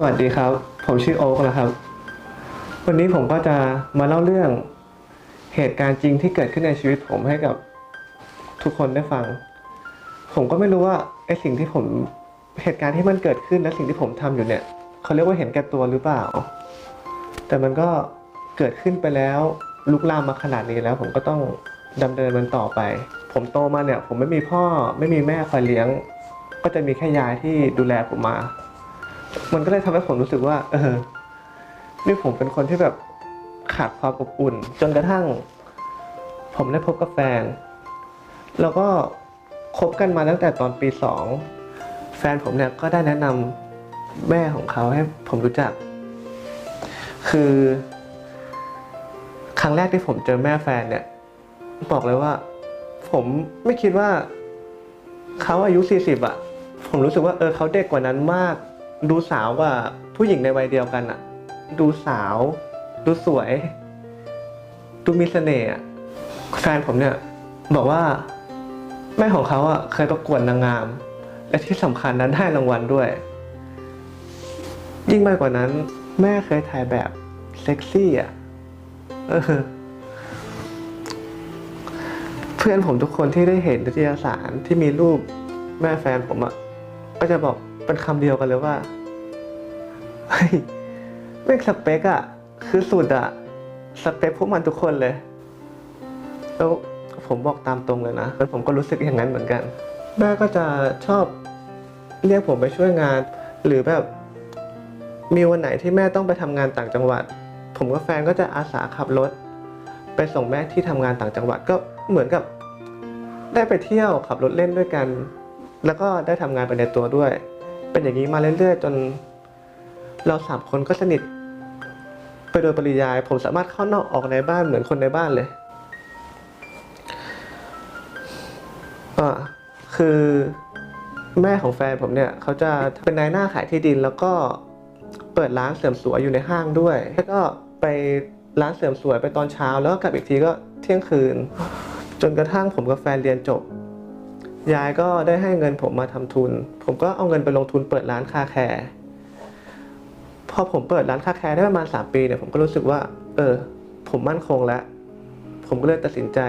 สวัสดีครับ ผมชื่อโอ๊กนะครับ วันนี้ผมก็จะมาเล่าเรื่องเหตุการณ์จริงที่เกิดขึ้นในชีวิตผมให้กับทุกคนได้ฟัง ผมก็ไม่รู้ว่าไอสิ่งที่ผมเหตุการณ์ที่มันเกิดขึ้นและสิ่งที่ผมทำอยู่เนี่ยเขาเรียกว่าเห็นแก่ตัวหรือเปล่า แต่มันก็เกิดขึ้นไปแล้วลุกลามมาขนาดนี้แล้ว ผมก็ต้องดำเนินมันต่อไป ผมโตมาเนี่ย ผมไม่มีพ่อไม่มีแม่คอยเลี้ยง ก็จะมีแค่ยายที่ดูแลผมมา มันก็เลยทำให้ผมรู้สึกว่า เออ นี่ผมเป็นคนที่แบบขาดความอบอุ่น จนกระทั่ง ผมได้พบกับแฟน แล้วก็คบกันมาตั้งแต่ตอนปีสอง แฟนผมเนี่ยก็ได้แนะนำแม่ของเขาให้ผมรู้จัก คือ ครั้งแรกที่ผมเจอแม่แฟนเนี่ย บอกเลยว่า ผมไม่คิดว่า เขาอายุสี่สิบอะผมรู้สึกว่าเออเขาเด็กกว่านั้นมาก ดูสาวกว่าผู้หญิงในวัยเดียวกันอะดูสาว ดูสวย ดูมีเสน่ห์อะแฟนผมเนี่ย บอกว่า แม่ของเขาอะเคยประกวดนางงาม และที่สำคัญนั้นได้รางวัลด้วย ยิ่งไปกว่านั้น แม่เคยถ่ายแบบเซ็กซี่อะเออเพื่อนผมทุกคนที่ได้เห็นนิตยสารที่มีรูปแม่แฟนผมอะก็จะบอก เป็นคำเดียวกันเลยว่าเฮ้ยแม่งสเปคอะคือสุดอะสเปคพวกมันทุกคนเลย แล้วผมบอกตามตรงเลยนะแล้วผมก็รู้สึกอย่างนั้นเหมือนกัน แม่ก็จะชอบเรียกผมไปช่วยงาน หรือแบบมีวันไหนที่แม่ต้องไปทำงานต่างจังหวัด ผมกับแฟนก็จะอาสาขับรถ ไปส่งแม่ที่ทำงานต่างจังหวัดก็เหมือนกับ ได้ไปเที่ยวขับรถเล่นด้วยกัน แล้วก็ได้ทำงานไปในตัวด้วย เป็นอย่างนี้มาเรื่อยๆ จน เราสามคนก็สนิทไปโดยปริยาย ผมสามารถเข้านอกออกในบ้านเหมือนคนในบ้านเลยอ่าคือแม่ของแฟนผมเนี่ยเขาจะเป็นนายหน้าขายที่ดิน แล้วก็เปิดร้านเสริมสวยอยู่ในห้างด้วย แล้วก็ไปร้านเสริมสวยไปตอนเช้า แล้วก็กลับอีกทีก็เที่ยงคืน จนกระทั่งผมกับแฟนเรียนจบ ยายก็ได้ให้เงินผมมาทำทุน ผมก็เอาเงินไปลงทุนเปิดร้านคาแคร์พอผมเปิดร้านคาแคร์ได้ประมาณสามปีเนี่ยผมก็รู้สึกว่า เออ ผมมั่นคงแล้ว ผมก็เลยตัดสินใจ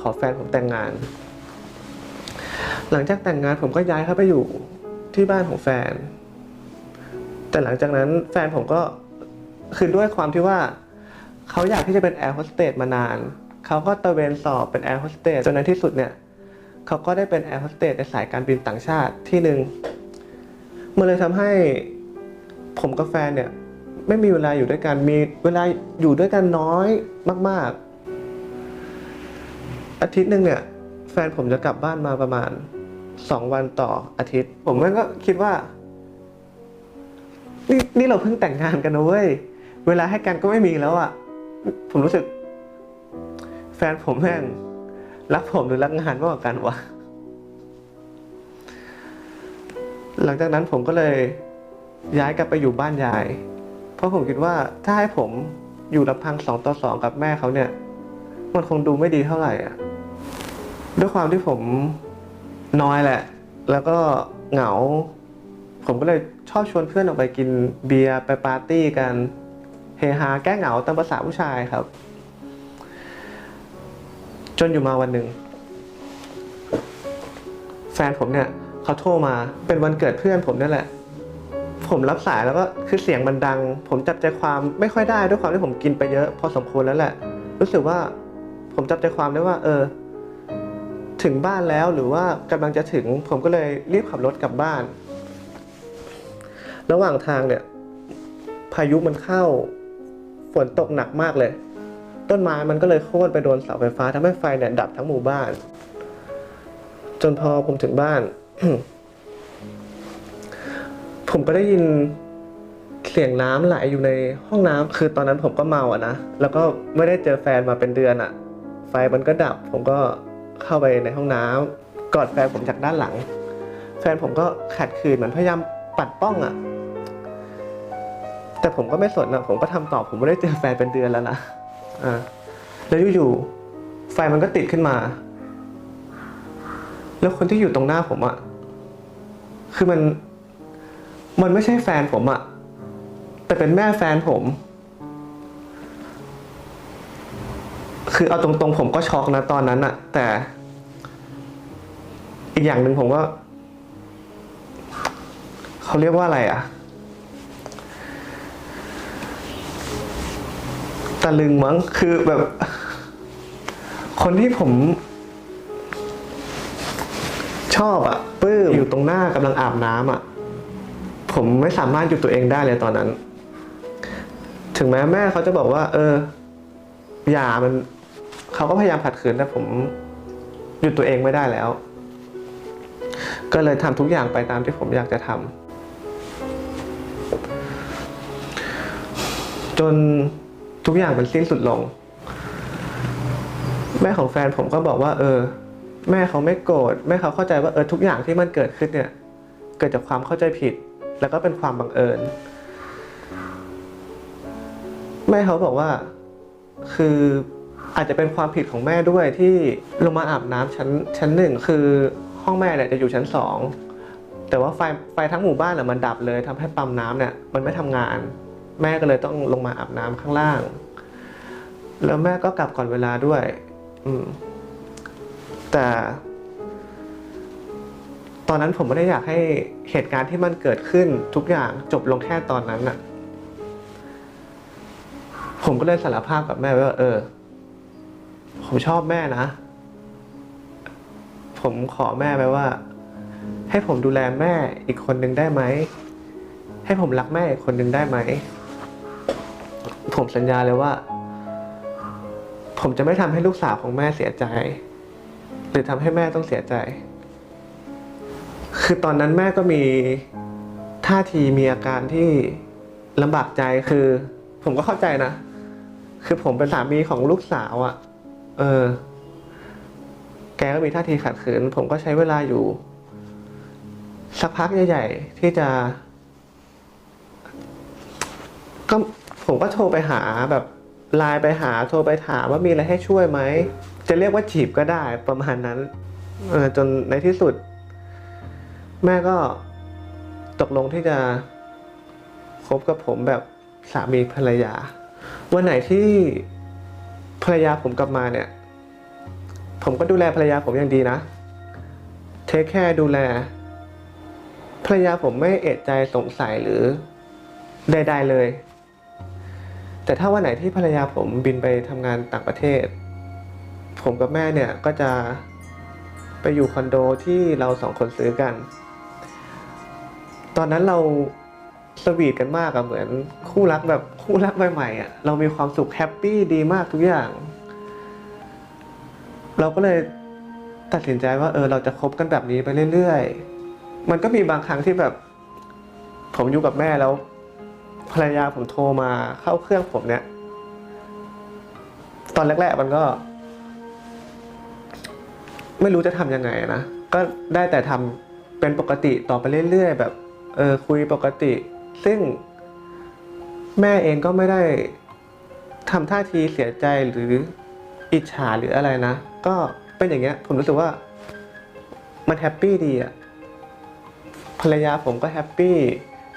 ขอแฟนผมแต่งงาน หลังจากแต่งงานผมก็ย้ายเข้าไปอยู่ที่บ้านของแฟน แต่หลังจากนั้นแฟนผมก็คือด้วยความที่ว่า เขาอยากที่จะเป็นแอร์โฮสเตสมานาน เขาก็ตะเวนสอบเป็นแอร์โฮสเตสจนในที่สุดเนี่ย เขาก็ได้เป็นแอร์โฮสเตสในสายการบินต่างชาติที่หนึ่งมันเลยทำให้ผมกับแฟนเนี่ย ไม่มีเวลาอยู่ด้วยกันมีเวลาอยู่ด้วยกันน้อยมาก ๆ อาทิตย์หนึ่งเนี่ย แฟนผมจะกลับบ้านมาประมาณสองวันต่ออาทิตย์ ผมมันก็คิดว่า นี่นี่เราเพิ่งแต่งงานกันนะเว้ย เวลาให้กันก็ไม่มีแล้วอะ่ะ ผมรู้สึก แฟนผมแม่ง รักผมหรือรักงานมากกว่ากันวะ หลังจากนั้นผมก็เลยย้ายกลับไปอยู่บ้านยาย เพราะผมคิดว่าถ้าให้ผมอยู่ลำพังสองต่อสองกับแม่เขาเนี่ย มันคงดูไม่ดีเท่าไหร่อะ ด้วยความที่ผมน้อยแหละ แล้วก็เหงา ผมก็เลยชอบชวนเพื่อนออกไปกินเบียร์ไปปาร์ตี้กัน เฮฮาแก้เหงาตามภาษาผู้ชายครับ จนอยู่มาวันหนึ่ง แฟนผมเนี่ยเขาโทรมาเป็นวันเกิดเพื่อนผมนั่นแหละ ผมรับสายแล้วก็คือเสียงมันดัง ผมจับใจความไม่ค่อยได้ด้วยความที่ผมกินไปเยอะ พอสมควรแล้วแหละ รู้สึกว่าผมจับใจความได้ว่า เออ ถึงบ้านแล้วหรือว่ากำลังจะถึง ผมก็เลยรีบขับรถกลับบ้าน ระหว่างทางเนี่ย พายุมันเข้า ฝนตกหนักมากเลย ต้นไม้มันก็เลยโค่นไปโดนเสาไฟฟ้าทำให้ไฟเนี่ยดับทั้งหมู่บ้าน จนพอผมถึงบ้าน ผมก็ได้ยินเสียงน้ำไหลอยู่ในห้องน้ำคือตอนนั้นผมก็เมาอะนะ แล้วก็ไม่ได้เจอแฟนมาเป็นเดือนอะไฟมันก็ดับ ผมก็เข้าไปในห้องน้ำกอดแฟนผมจากด้านหลัง แฟนผมก็ขัดขืนเหมือนพยายามปัดป้องอะแต่ผมก็ไม่สนอะผมก็ทำต่อ ผมไม่ได้เจอแฟนเป็นเดือนแล้วนะ อ่าแล้วอยู่ๆไฟมันก็ติดขึ้นมา แล้วคนที่อยู่ตรงหน้าผมอะคือมันมันไม่ใช่แฟนผมอะแต่เป็นแม่แฟนผม คือเอาตรงๆ ผมก็ช็อกนะตอนนั้นอะแต่ อีกอย่างหนึ่งผมก็เขาเรียกว่าอะไรอะ ตะลึงมั้งคือแบบ คนที่ผม ชอบอะปื้มอยู่ตรงหน้ากำลังอาบน้ำอะผมไม่สามารถหยุดตัวเองได้เลยตอนนั้น ถึงแม้แม่เขาจะบอกว่า เออ อย่ามันเขาก็พยายามขัดขืนแต่ผมหยุดตัวเองไม่ได้แล้ว ก็เลยทำทุกอย่างไปตามที่ผมอยากจะทำจน ทุกอย่างมันสิ้นสุดลง แม่ของแฟนผมก็บอกว่า เออ แม่เขาไม่โกรธแม่เขาเข้าใจว่าเออทุกอย่างที่มันเกิดขึ้นเนี่ย เกิดจากความเข้าใจผิด แล้วก็เป็นความบังเอิญ แม่เขาบอกว่าคืออาจจะเป็นความผิดของแม่ด้วยที่ลงมาอาบน้ำชั้นชั้นหนึ่งคือห้องแม่เนี่ยจะอยู่ชั้นสองแต่ว่าไฟไฟทั้งหมู่บ้านน่ะมันดับเลยทำให้ปั๊มน้ำเนี่ยมันไม่ทำงาน แม่ก็เลยต้องลงมาอาบน้ำข้างล่าง แล้วแม่ก็กลับก่อนเวลาด้วย อืม แต่ ตอนนั้นผมไม่ได้อยากให้เหตุการณ์ที่มันเกิดขึ้นทุกอย่างจบลงแค่ตอนนั้นน่ะผมก็เลยสารภาพกับแม่ว่า เออ ผมชอบแม่นะ ผมขอแม่ไว้ว่า ให้ผมดูแลแม่อีกคนหนึ่งได้ไหมให้ผมรักแม่อีกคนหนึ่งได้ไหม ผมสัญญาเลยว่า ผมจะไม่ทำให้ลูกสาวของแม่เสียใจ หรือทำให้แม่ต้องเสียใจ คือตอนนั้นแม่ก็มีท่าทีมีอาการที่ลำบากใจคือ ผมก็เข้าใจนะ คือผมเป็นสามีของลูกสาวอะ่ะ เออ แกก็มีท่าทีขัดขืน ผมก็ใช้เวลาอยู่ สักพักใหญ่ ๆ ที่จะ ก็ ผมก็โทรไปหาแบบไลน์ไปหาโทรไปถามว่ามีอะไรให้ช่วยไหม จะเรียกว่าจีบก็ได้ประมาณนั้นเออจนในที่สุด แม่ก็ตกลงที่จะคบกับผมแบบสามีภรรยา วันไหนที่ภรรยาผมกลับมาเนี่ย ผมก็ดูแลภรรยาผมอย่างดีนะ เทคแค่ดูแล ภรรยาผมไม่เอะใจสงสัยหรือใดๆเลย แต่ถ้าวันไหนที่ภรรยาผมบินไปทำงานต่างประเทศ ผมกับแม่เนี่ยก็จะไปอยู่คอนโดที่เราสองคนซื้อกัน ตอนนั้นเราสวีทกันมากอะเหมือนคู่รักแบบคู่รักใหม่ๆอะเรามีความสุขแฮปปี้ดีมากทุกอย่าง เราก็เลยตัดสินใจว่าเออเราจะคบกันแบบนี้ไปเรื่อยๆ มันก็มีบางครั้งที่แบบ ผมอยู่กับแม่แล้ว ภรรยาผมโทรมาเข้าเครื่องผมเนี่ย ตอนแรกๆมันก็ ไม่รู้จะทำยังไงนะ ก็ได้แต่ทำเป็นปกติต่อไปเรื่อยๆแบบ เออคุยปกติ ซึ่งแม่เองก็ไม่ได้ทำท่าทีเสียใจหรืออิจฉาหรืออะไรนะ ก็เป็นอย่างเงี้ย ผมรู้สึกว่า มันแฮปปี้ดีอะภรรยาผมก็แฮปปี้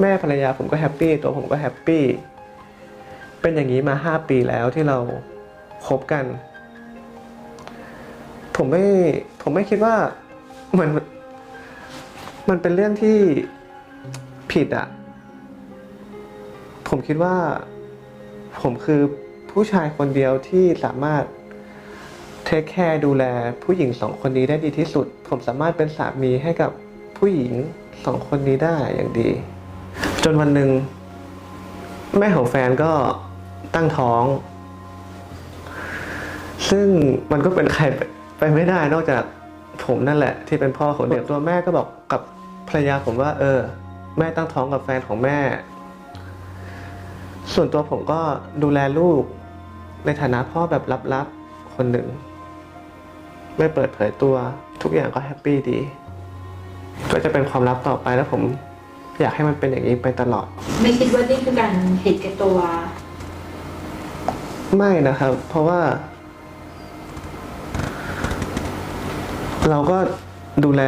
แม่ภรรยาผมก็แฮปปี้ตัวผมก็แฮปปี้เป็นอย่างนี้มาห้าปีแล้วที่เราคบกัน ผมไม่ผมไม่คิดว่ามันมันเป็นเรื่องที่ผิดอะผมคิดว่า ผมคือผู้ชายคนเดียวที่สามารถเทคแคร์ดูแลผู้หญิงสองคนนี้ได้ดีที่สุด ผมสามารถเป็นสามีให้กับผู้หญิงสองคนนี้ได้อย่างดี จนวันหนึ่งแม่ของแฟนก็ตั้งท้อง ซึ่งมันก็เป็นใครไปไม่ได้นอกจากผมนั่นแหละ ที่เป็นพ่อของเด็กตัวแม่ก็บอกกับภรรยาผมว่า เออ แม่ตั้งท้องกับแฟนของแม่ ส่วนตัวผมก็ดูแลลูก ในฐานะพ่อแบบลับๆคนหนึ่ง ไม่เปิดเผยตัว ทุกอย่างก็แฮปปี้ดี ก็จะเป็นความลับต่อไปแล้วผม อยากให้มันเป็นอย่างนี้ไปตลอด ไม่คิดว่านี่คือการเห็นแก่ตัว ไม่นะครับ เพราะว่า เราก็ดูแล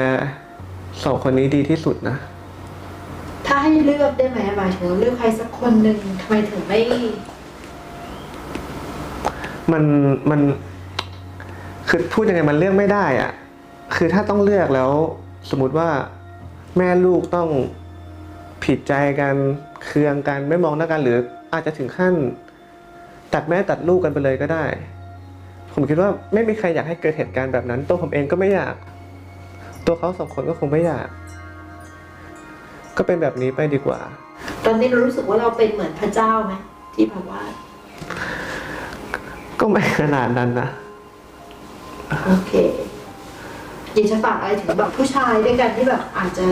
สองคนนี้ดีที่สุดนะ ถ้าให้เลือกได้ไหมหมายถึงเลือกใครสักคนหนึ่งทำไมถึงไม่ มันมันคือพูดยังไงมันเลือกไม่ได้อะคือถ้าต้องเลือกแล้ว สมมติว่าแม่ลูกต้อง ผิดใจกันเคืองกันไม่มองหน้ากัน หรืออาจจะถึงขั้น ตัดแม่ตัดลูกกันไปเลยก็ได้ ผมคิดว่าไม่มีใครอยากให้เกิดเหตุการณ์แบบนั้น ตัวผมเองก็ไม่อยาก ตัวเขาสองคนก็คงไม่อยาก ก็เป็นแบบนี้ไปดีกว่า ตอนนี้เรารู้สึกว่าเราเป็นเหมือนพระเจ้าไหมที่แบบว่า ก็ไม่ขนาดนั้นนะโอเคอยากจะฝากอะไรถึงแบบผู้ชายด้วยกันที่แบบอาจจะ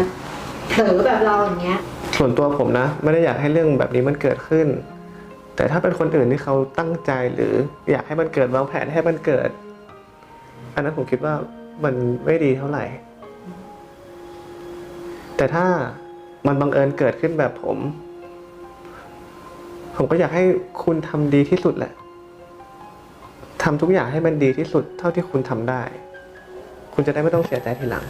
เผลอแบบเราอย่างเงี้ย ส่วนตัวผมนะ ไม่ได้อยากให้เรื่องแบบนี้มันเกิดขึ้น แต่ถ้าเป็นคนอื่นที่เขาตั้งใจหรืออยากให้มันเกิดวางแผนให้มันเกิด อันนั้นผมคิดว่ามันไม่ดีเท่าไหร่ แต่ถ้ามันบังเอิญเกิดขึ้นแบบผม ผมก็อยากให้คุณทำดีที่สุดแหละทำทุกอย่างให้มันดีที่สุดเท่าที่คุณทำได้ คุณจะได้ไม่ต้องเสียใจทีหลัง